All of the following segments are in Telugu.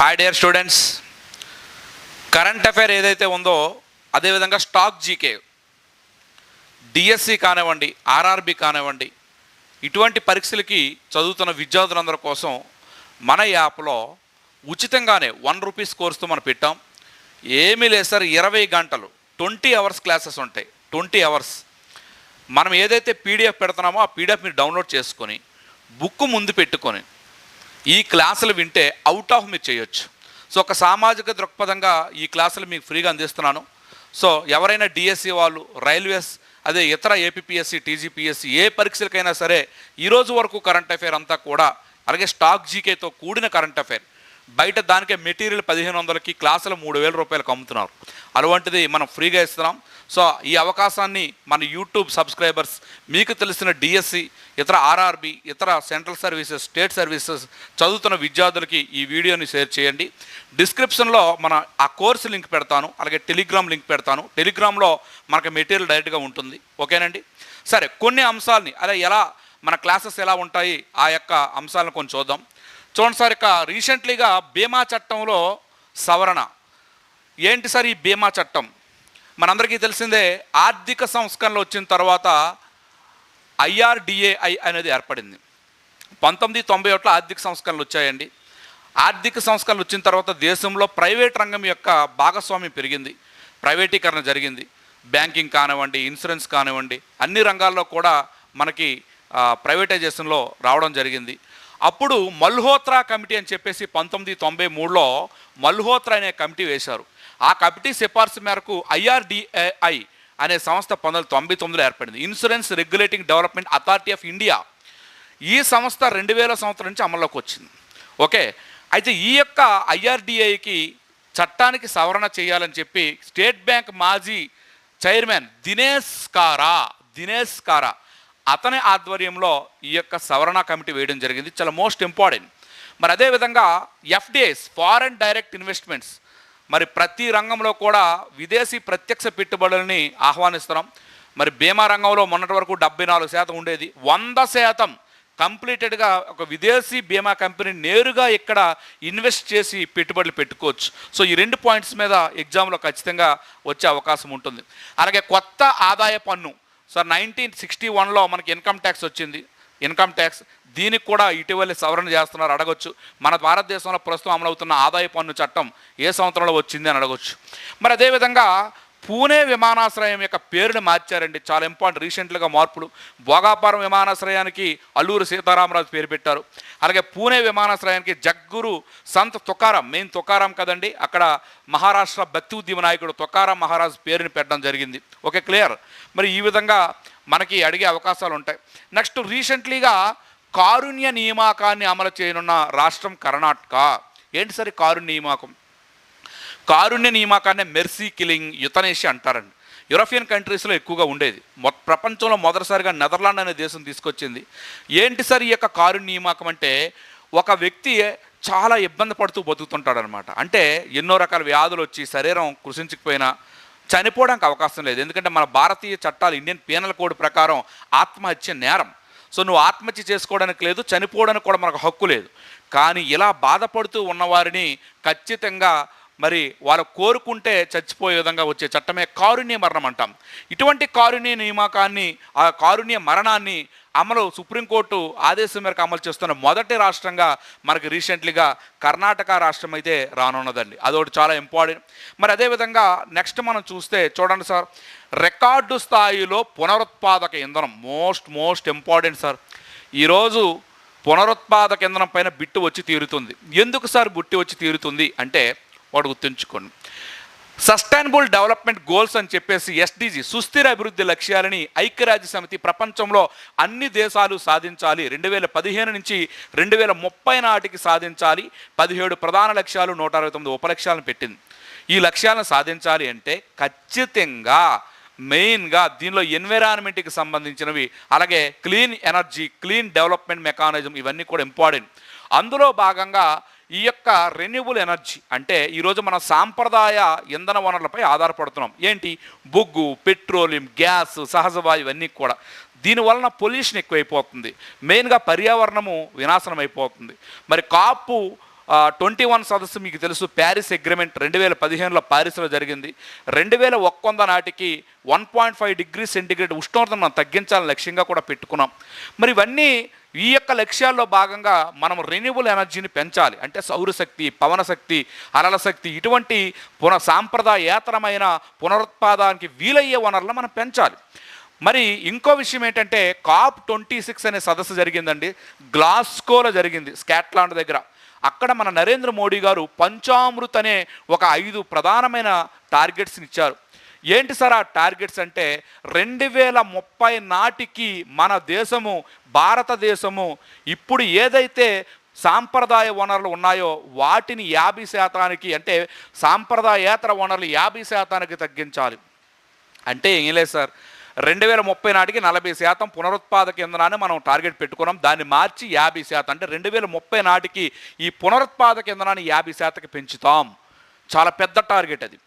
Hi dear students current affair ఏదైతే ఉందో అదేవిధంగా స్టాక్ జీకే డిఎస్సి కానివ్వండి ఆర్ఆర్బి కానివ్వండి ఇటువంటి పరీక్షలకి చదువుతున్న విద్యార్థులందరి కోసం మన యాప్లో ఉచితంగానే వన్ రూపీస్ కోర్సుతో మనం పెట్టాం. ఏమీ లేదు సార్ ఇరవై గంటలు. ట్వంటీ అవర్స్ క్లాసెస్ ఉంటాయి. ట్వంటీ అవర్స్ మనం ఏదైతే పీడిఎఫ్ పెడుతున్నామో ఆ పీడిఎఫ్ మీరు డౌన్లోడ్ చేసుకొని బుక్ ముందు పెట్టుకొని ఈ క్లాసులు వింటే అవుట్ ఆఫ్ మీరు చేయొచ్చు. సో ఒక సామాజిక దృక్పథంగా ఈ క్లాసులు మీకు ఫ్రీగా అందిస్తున్నాను. సో ఎవరైనా డిఎస్సి వాళ్ళు రైల్వేస్ అదే ఇతర ఏపీఎస్సి టీజీపీఎస్సి ఏ పరీక్షలకైనా సరే ఈరోజు వరకు కరెంట్ అఫైర్ అంతా కూడా అలాగే స్టాక్ జీకేతో కూడిన కరెంట్ అఫైర్ బయట దానికే మెటీరియల్ పదిహేను వందలకి క్లాసులు మూడు వేల రూపాయలకు అమ్ముతున్నారు. అటువంటిది మనం ఫ్రీగా ఇస్తున్నాం. సో ఈ అవకాశాన్ని మన యూట్యూబ్ సబ్స్క్రైబర్స్ మీకు తెలిసిన డిఎస్సి ఇతర ఆర్ఆర్బి ఇతర సెంట్రల్ సర్వీసెస్ స్టేట్ సర్వీసెస్ చదువుతున్న విద్యార్థులకి ఈ వీడియోని షేర్ చేయండి. డిస్క్రిప్షన్లో మన ఆ కోర్సు లింక్ పెడతాను అలాగే టెలిగ్రామ్ లింక్ పెడతాను. టెలిగ్రామ్లో మనకు మెటీరియల్ డైరెక్ట్గా ఉంటుంది. ఓకేనండి? సరే కొన్ని అంశాలని అదే ఎలా మన క్లాసెస్ ఎలా ఉంటాయి ఆ యొక్క అంశాలను కొంచెం చూద్దాం. చూడండి సార్ ఇక రీసెంట్లీగా బీమా చట్టంలో సవరణ. ఏంటి సార్ ఈ బీమా చట్టం? మనందరికీ తెలిసిందే ఆర్థిక సంస్కరణలు వచ్చిన తర్వాత ఐఆర్డిఏఐ అనేది ఏర్పడింది. పంతొమ్మిది తొంభై ఒకటిలో ఆర్థిక సంస్కరణలు వచ్చాయండి. ఆర్థిక సంస్కరణలు వచ్చిన తర్వాత దేశంలో ప్రైవేట్ రంగం యొక్క భాగస్వామ్యం పెరిగింది. ప్రైవేటీకరణ జరిగింది. బ్యాంకింగ్ కానివ్వండి ఇన్సూరెన్స్ కానివ్వండి అన్ని రంగాల్లో కూడా మనకి ప్రైవేటైజేషన్లో రావడం జరిగింది. అప్పుడు మల్హోత్రా కమిటీ అని చెప్పేసి పంతొమ్మిది తొంభై మూడులో మల్హోత్రా అనే కమిటీ వేశారు. ఆ కమిటీ సిఫార్సు మేరకు ఐఆర్డిఏఐ అనే సంస్థ పంతొమ్మిది తొంభై తొమ్మిదిలో ఏర్పడింది. Insurance regulating development authority of India ఈ సంస్థ రెండు వేల సంవత్సరం నుంచి అమల్లోకి వచ్చింది. ఓకే? అయితే ఈ యొక్క ఐఆర్డిఐకి చట్టానికి సవరణ చేయాలని చెప్పి స్టేట్ బ్యాంక్ మాజీ చైర్మన్ దినేష్ కారా దినేష్ కారా అతని ఆధ్వర్యంలో ఈ యొక్క సవరణ కమిటీ వేయడం జరిగింది. చాలా మోస్ట్ ఇంపార్టెంట్. మరి అదేవిధంగా ఎఫ్డిఐస్ ఫారెన్ డైరెక్ట్ ఇన్వెస్ట్మెంట్స్ మరి ప్రతి రంగంలో కూడా విదేశీ ప్రత్యక్ష పెట్టుబడులని ఆహ్వానిస్తున్నాం. మరి బీమా రంగంలో మొన్నటి వరకు డెబ్బై నాలుగు శాతం ఉండేది. వంద శాతం కంప్లీటెడ్గా ఒక విదేశీ బీమా కంపెనీ నేరుగా ఇక్కడ ఇన్వెస్ట్ చేసి పెట్టుబడులు పెట్టుకోవచ్చు. సో ఈ రెండు పాయింట్స్ మీద ఎగ్జామ్లో ఖచ్చితంగా వచ్చే అవకాశం ఉంటుంది. అలాగే కొత్త ఆదాయ పన్ను. సార్ నైన్టీన్ సిక్స్టీ వన్లో మనకి ఇన్కమ్ ట్యాక్స్ వచ్చింది. ఇన్కమ్ ట్యాక్స్ దీనికి కూడా ఇటీవల సవరణ చేస్తున్నారు. అడగొచ్చు. మన భారతదేశంలో ప్రస్తుతం అమలవుతున్న ఆదాయ పన్ను చట్టం ఏ సంవత్సరంలో వచ్చింది అని అడగొచ్చు. మరి అదేవిధంగా పూణే విమానాశ్రయం యొక్క పేరుని మార్చారండి. చాలా ఇంపార్టెంట్ రీసెంట్గా మార్పులు. భోగాపురం విమానాశ్రయానికి అల్లూరు సీతారామరాజు పేరు పెట్టారు. అలాగే పూణే విమానాశ్రయానికి జగ్గురు సంత్ తుకారాం మెయిన్ తుకారాం కదండి. అక్కడ మహారాష్ట్ర భక్తి ఉద్యమ నాయకుడు తుకారాం మహారాజ్ పేరుని పెట్టడం జరిగింది. Okay clear? మరి ఈ విధంగా మనకి అడిగే అవకాశాలు ఉంటాయి. నెక్స్ట్ రీసెంట్లీగా కారుణ్య నియామకాన్ని అమలు చేయనున్న రాష్ట్రం కర్ణాటక. ఏంటి సరే కారుణ్య నియామకం? కారుణ్య నియామకాన్ని మెర్సీ కిలింగ్ యుతనేషి అంటారండి. యూరోపియన్ కంట్రీస్లో ఎక్కువగా ఉండేది. మొ ప్రపంచంలో మొదటిసారిగా నెదర్లాండ్ అనే దేశం తీసుకొచ్చింది. ఏంటి సార్ ఈ యొక్క కారుణ్య నియామకం అంటే ఒక వ్యక్తి చాలా ఇబ్బంది పడుతూ బతుకుతుంటాడనమాట. అంటే ఎన్నో రకాల వ్యాధులు వచ్చి శరీరం కృషించకపోయినా చనిపోవడానికి అవకాశం లేదు. ఎందుకంటే మన భారతీయ చట్టాలు ఇండియన్ పీనల్ కోడ్ ప్రకారం ఆత్మహత్య నేరం. సో నువ్వు ఆత్మహత్య చేసుకోవడానికి లేదు చనిపోవడానికి కూడా మనకు హక్కు లేదు. కానీ ఇలా బాధపడుతూ ఉన్నవారిని ఖచ్చితంగా మరి వాళ్ళు కోరుకుంటే చచ్చిపోయే విధంగా వచ్చే చట్టమే కారుణ్య మరణం అంటాం. ఇటువంటి కారుణ్య నియామకాన్ని ఆ కారుణ్య మరణాన్ని అమలు సుప్రీంకోర్టు ఆదేశం మేరకు అమలు చేస్తున్న మొదటి రాష్ట్రంగా మనకి రీసెంట్లీగా కర్ణాటక రాష్ట్రం అయితే రానున్నదండి. అదొకటి చాలా ఇంపార్టెంట్. మరి అదేవిధంగా నెక్స్ట్ మనం చూస్తే చూడండి సార్ రికార్డు స్థాయిలో పునరుత్పాదక ఇంధనం మోస్ట్ మోస్ట్ ఇంపార్టెంట్ సార్. ఈరోజు పునరుత్పాదక ఇంధనం పైన బిట్టు వచ్చి తీరుతుంది. ఎందుకు సార్ బుట్టి వచ్చి తీరుతుంది అంటే వాడు గుర్తుంచుకోండి సస్టైనబుల్ డెవలప్మెంట్ గోల్స్ అని చెప్పేసి ఎస్డిజి సుస్థిర అభివృద్ధి లక్ష్యాలని ఐక్యరాజ్య సమితి ప్రపంచంలో అన్ని దేశాలు సాధించాలి. రెండు వేల పదిహేను నుంచి రెండు వేల ముప్పై నాటికి సాధించాలి. పదిహేడు ప్రధాన లక్ష్యాలు నూట అరవై తొమ్మిది ఉపలక్ష్యాలను పెట్టింది. ఈ లక్ష్యాలను సాధించాలి అంటే ఖచ్చితంగా మెయిన్గా దీనిలో ఎన్విరాన్మెంట్కి సంబంధించినవి అలాగే clean energy clean development mechanism ఇవన్నీ కూడా ఇంపార్టెంట్. అందులో భాగంగా ఈ యొక్క రెన్యూబుల్ ఎనర్జీ అంటే ఈరోజు మన సాంప్రదాయ ఇంధన వనరులపై ఆధారపడుతున్నాం. ఏంటి? బొగ్గు పెట్రోలియం గ్యాస్ సహజ వాయువు ఇవన్నీ కూడా. దీనివలన పొల్యూషన్ ఎక్కువైపోతుంది. మెయిన్గా పర్యావరణము వినాశనం అయిపోతుంది మరి కాపు ట్వంటీ వన్ సదస్సు మీకు తెలుసు ప్యారిస్ అగ్రిమెంట్ రెండు వేల పదిహేనులో ప్యారిస్లో జరిగింది. రెండు వేల ఒక్కొంద నాటికి one point five degree centigrade ఉష్ణోగ్రతను మనం తగ్గించాలని లక్ష్యంగా కూడా పెట్టుకున్నాం. మరి ఇవన్నీ ఈ యొక్క లక్ష్యాల్లో భాగంగా మనం రెన్యూబుల్ ఎనర్జీని పెంచాలి. అంటే సౌరశక్తి పవనశక్తి అలల శక్తి ఇటువంటి పున సాంప్రదాయేతరమైన పునరుత్పాదానికి వీలయ్యే వనరులను మనం పెంచాలి. మరి ఇంకో విషయం ఏంటంటే కాప్ ట్వంటీ సిక్స్ అనే సదస్సు జరిగిందండి. గ్లాస్కోలో జరిగింది స్కాట్లాండ్ దగ్గర. అక్కడ మన నరేంద్ర మోడీ గారు పంచామృత్ అనే ఒక ఐదు ప్రధానమైన టార్గెట్స్ని ఇచ్చారు. ఏంటి సార్ ఆ టార్గెట్స్ అంటే రెండు వేల ముప్పై నాటికి మన దేశము భారతదేశము ఇప్పుడు ఏదైతే సాంప్రదాయ వనరులు ఉన్నాయో వాటిని యాభై శాతానికి అంటే సాంప్రదాయేతర వనరులు యాభై శాతానికి తగ్గించాలి. అంటే ఏం లేదు సార్ రెండు వేల ముప్పై నాటికి నలభై శాతం పునరుత్పాదక ఇంధనాన్ని మనం టార్గెట్ పెట్టుకున్నాం. దాన్ని మార్చి యాభై శాతం. అంటే రెండు వేల ముప్పై నాటికి ఈ పునరుత్పాదక ఇంధనాన్ని యాభై శాతకి పెంచుతాం. చాలా పెద్ద టార్గెట్ అది.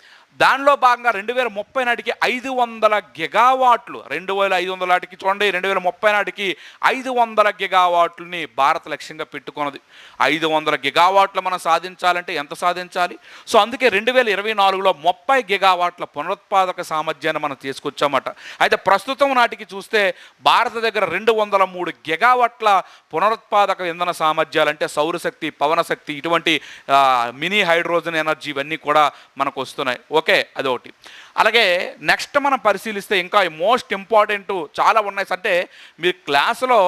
దానిలో భాగంగా రెండు వేల ముప్పై నాటికి ఐదు వందల గిగావాట్లు రెండు వేల ఐదు వందల నాటికి చూడండి రెండు వేల ముప్పై నాటికి ఐదు వందల గిగావాట్లని భారత లక్ష్యంగా పెట్టుకున్నది. ఐదు వందల గిగావాట్లు మనం సాధించాలంటే ఎంత సాధించాలి? సో అందుకే రెండు వేల ఇరవై నాలుగులో ముప్పై గిగావాట్ల పునరుత్పాదక సామర్థ్యాన్ని మనం తీసుకొచ్చామట. అయితే ప్రస్తుతం నాటికి చూస్తే భారత దగ్గర రెండు వందల మూడు గిగావాట్ల పునరుత్పాదక ఇంధన సామర్థ్యాలు అంటే సౌరశక్తి పవనశక్తి ఇటువంటి మినీ హైడ్రోజన్ ఎనర్జీ ఇవన్నీ కూడా మనకు వస్తున్నాయి. ఓకే అదొకటి. అలాగే నెక్స్ట్ మనం పరిశీలిస్తే ఇంకా మోస్ట్ ఇంపార్టెంట్ చాలా ఉన్నాయి. అంటే మీరు క్లాసులో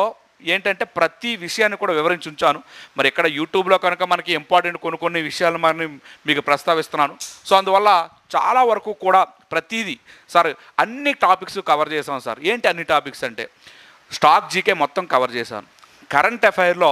ఏంటంటే ప్రతి విషయాన్ని కూడా వివరించి ఉంచాను మరి ఇక్కడ యూట్యూబ్లో కనుక మనకి ఇంపార్టెంట్ కొన్ని కొన్ని విషయాలు మనం మీకు ప్రస్తావిస్తున్నాను. సో అందువల్ల చాలా వరకు కూడా ప్రతిదీ సార్ అన్ని టాపిక్స్ కవర్ చేసాం సార్. ఏంటి అన్ని టాపిక్స్ అంటే స్టాక్ జీకే మొత్తం కవర్ చేశాను. Current అఫైర్లో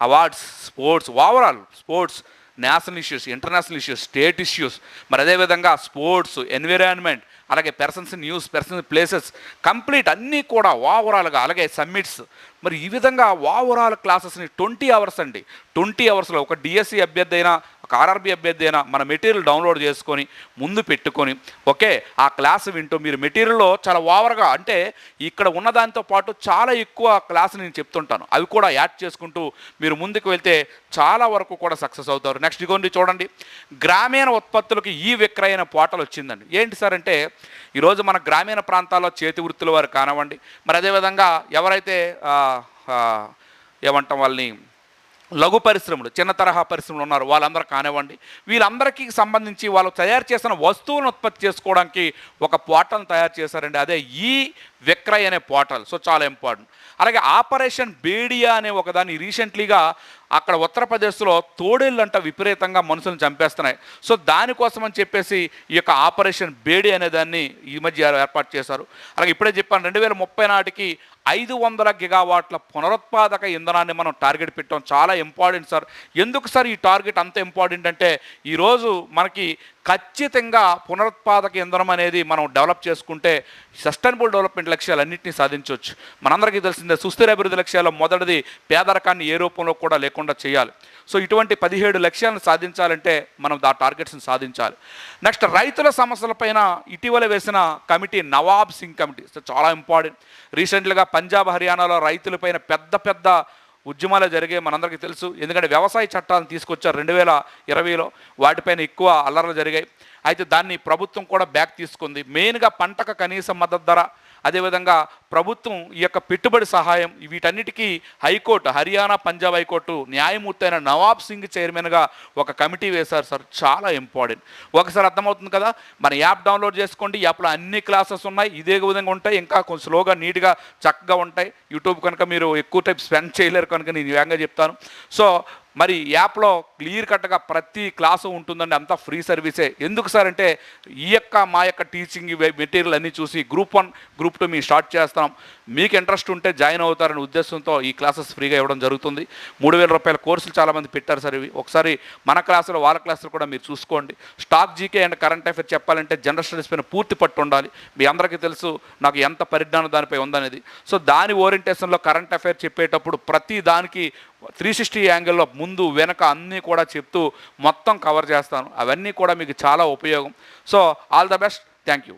awards sports overall sports national issues international issues state issues మరి అదేవిధంగా స్పోర్ట్స్ ఎన్విరాన్మెంట్ అలాగే persons news persons places complete అన్నీ కూడా ఓవరాల్గా అలాగే సమ్మిట్స్. మరి ఈ విధంగా ఓవరాల్ క్లాసెస్ని ట్వంటీ అవర్స్ అండి. ట్వంటీ అవర్స్లో ఒక డిఎస్సి అభ్యర్థి అయినా ఒక ఆర్ఆర్బి అభ్యర్థి అయినా మన మెటీరియల్ డౌన్లోడ్ చేసుకొని ముందు పెట్టుకొని ఓకే ఆ క్లాస్ వింటూ మీరు మెటీరియల్లో చాలా ఓవర్గా అంటే ఇక్కడ ఉన్నదానితో పాటు చాలా ఎక్కువ క్లాస్ నేను చెప్తుంటాను. అవి కూడా యాడ్ చేసుకుంటూ మీరు ముందుకు వెళ్తే చాలా వరకు కూడా సక్సెస్ అవుతారు. నెక్స్ట్ ఇగోండి చూడండి. గ్రామీణ ఉత్పత్తులకు ఈ విక్రయణ పోటలు వచ్చిందండి. ఏంటి సార్ అంటే ఈరోజు మన గ్రామీణ ప్రాంతాల్లో చేతి వృత్తుల వారు కానివ్వండి మరి అదేవిధంగా ఎవరైతే ఏమంటాం వాళ్ళని లఘు పరిశ్రమలు చిన్న తరహా పరిశ్రమలు ఉన్నారు వాళ్ళందరూ కానివ్వండి. వీళ్ళందరికీ సంబంధించి వాళ్ళు తయారు చేసిన వస్తువులను ఉత్పత్తి చేసుకోవడానికి ఒక పోర్టల్ని తయారు చేశారండి. అదే ఈ విక్రయ్ అనే పోర్టల్. సో చాలా ఇంపార్టెంట్. అలాగే ఆపరేషన్ బేడియా అనే ఒకదాన్ని రీసెంట్లీగా అక్కడ ఉత్తరప్రదేశ్లో తోడేళ్ళంట విపరీతంగా మనుషులను చంపేస్తున్నాయి. సో దానికోసం అని చెప్పేసి ఈ యొక్క ఆపరేషన్ బేడి అనే దాన్ని ఈ మధ్య ఏర్పాటు చేశారు. అలాగే ఇప్పుడే చెప్పాను రెండు వేల ముప్పై నాటికి ఐదు వందల గిగావాట్ల పునరుత్పాదక ఇంధనాన్ని మనం టార్గెట్ పెట్టాం. చాలా ఇంపార్టెంట్ సార్. ఎందుకు సార్ ఈ టార్గెట్ అంత ఇంపార్టెంట్ అంటే ఈరోజు మనకి ఖచ్చితంగా పునరుత్పాదక ఇంధనం అనేది మనం డెవలప్ చేసుకుంటే సస్టైనబుల్ డెవలప్మెంట్ లక్ష్యాలన్నింటినీ సాధించవచ్చు మనందరికీ తెలిసిందే సుస్థిర అభివృద్ధి లక్ష్యాల్లో మొదటిది పేదరికాన్ని ఏ రూపంలో కూడా లేకుండా చేయాలి. సో ఇటువంటి పదిహేడు లక్ష్యాలను సాధించాలంటే మనం ఆ టార్గెట్స్ని సాధించాలి. నెక్స్ట్ రైతుల సమస్యలపైన ఇటీవల వేసిన committee Nawab Singh committee. So చాలా ఇంపార్టెంట్. రీసెంట్గా పంజాబ్ హర్యానాలో రైతులపైన పెద్ద పెద్ద ఉద్యమాలు జరిగే మనందరికీ తెలుసు. ఎందుకంటే వ్యవసాయ చట్టాలను తీసుకొచ్చారు రెండు వేల ఇరవైలో. వాటిపైన ఎక్కువ అల్లర్లు జరిగాయి. అయితే దాన్ని ప్రభుత్వం కూడా బ్యాక్ తీసుకుంది. మెయిన్గా పంటకు కనీస మద్దతు ధర అదేవిధంగా ప్రభుత్వం ఈ యొక్క పెట్టుబడి సహాయం వీటన్నిటికీ హైకోర్టు హర్యానా పంజాబ్ హైకోర్టు న్యాయమూర్తి అయిన నవాబ్ సింగ్ చైర్మన్గా ఒక కమిటీ వేశారు సార్. చాలా ఇంపార్టెంట్. ఒకసారి అర్థమవుతుంది కదా మన యాప్ డౌన్లోడ్ చేసుకోండి. యాప్లో అన్ని క్లాసెస్ ఉన్నాయి. ఇదే విధంగా ఉంటాయి. ఇంకా కొంచెం స్లోగా నీట్గా చక్కగా ఉంటాయి. యూట్యూబ్ కనుక మీరు ఎక్కువ టైం స్పెండ్ చేయలేరు కనుక నేను వేగంగా చెప్తాను. సో మరి యాప్లో క్లియర్ కట్గా ప్రతి క్లాసు ఉంటుందండి అంతా ఫ్రీ సర్వీసే. ఎందుకు సార్ అంటే ఈ యొక్క మా యొక్క టీచింగ్ మెటీరియల్ అన్నీ చూసి గ్రూప్ వన్ గ్రూప్ టూ మేము స్టార్ట్ చేస్తాం మీకు ఇంట్రెస్ట్ ఉంటే జాయిన్ అవుతారనే ఉద్దేశంతో ఈ క్లాసెస్ ఫ్రీగా ఇవ్వడం జరుగుతుంది. మూడు వేల రూపాయల కోర్సులు చాలామంది పెట్టారు సార్ ఇవి. ఒకసారి మన క్లాసులో వాళ్ళ క్లాసులు కూడా మీరు చూసుకోండి. Static GK and current affair చెప్పాలంటే జనరల్ స్టడీస్ పైన పూర్తి పట్టు ఉండాలి. మీ అందరికీ తెలుసు నాకు ఎంత పరిజ్ఞానం దానిపై ఉందనేది. సో దాని ఓరియంటేషన్లో కరెంట్ అఫైర్ చెప్పేటప్పుడు ప్రతి దానికి త్రీ సిక్స్టీ యాంగిల్లో ముందు వెనక అన్నీ కూడా చెప్తూ మొత్తం కవర్ చేస్తాను. అవన్నీ కూడా మీకు చాలా ఉపయోగం. So all the best thank you